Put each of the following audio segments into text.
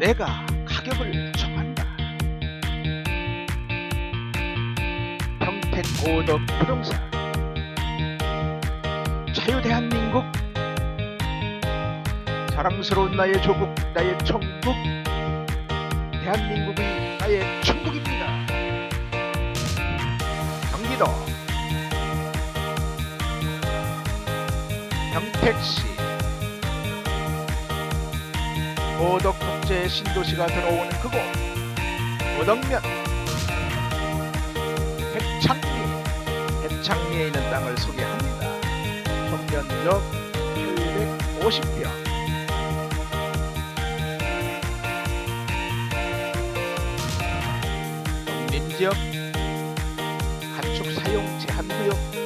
내가 가격을 정한다. 평택 고덕 부동산. 자유 대한민국. 자랑스러운 나의 조국 나의 천국. 대한민국의 나의 천국입니다. 경기도. 평택시 고덕국제 신도시가 들어오는 그곳. 고덕면. 백창리. 백창리에 있는 땅을 소개합니다. 총면적 850평 농林지역 가축 사용 제한 구역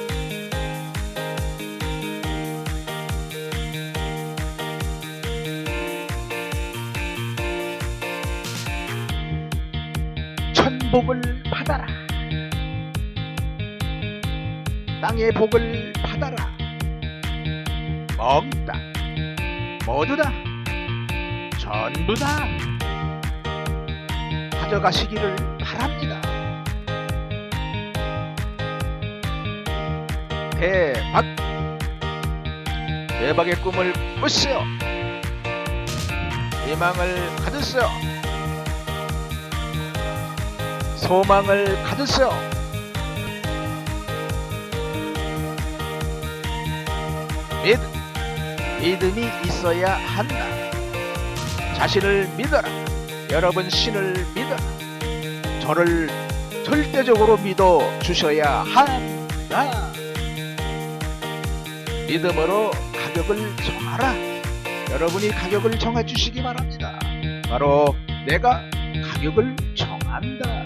복을 받아라. 땅의 복을 받아라. 멍땅 모두 다 전부 다 가져가시기를 바랍니다. 대박! 대박의 꿈을 꾸세요 희망을 가졌어요 소망을 가졌어요 믿, 믿음이 있어야 한다. 자신을 믿어라. 여러분 신을 믿어라. 저를 절대적으로 믿어 주셔야 한다. 믿음으로 가격을 정하라. 여러분이 가격을 정해 주시기 바랍니다. 바로 내가 가격을 정한다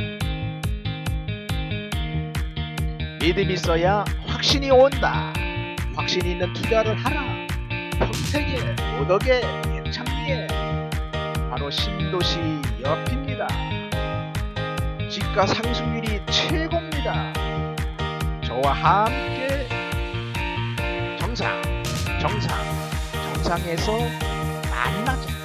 믿음이 있어야 확신이 온다. 확신이 있는 투자를 하라. 평택에 오덕에 예창리에. 바로 신도시 옆입니다. 집가 상승률이 최고입니다. 저와 함께 정상 정상 정상에서 만나자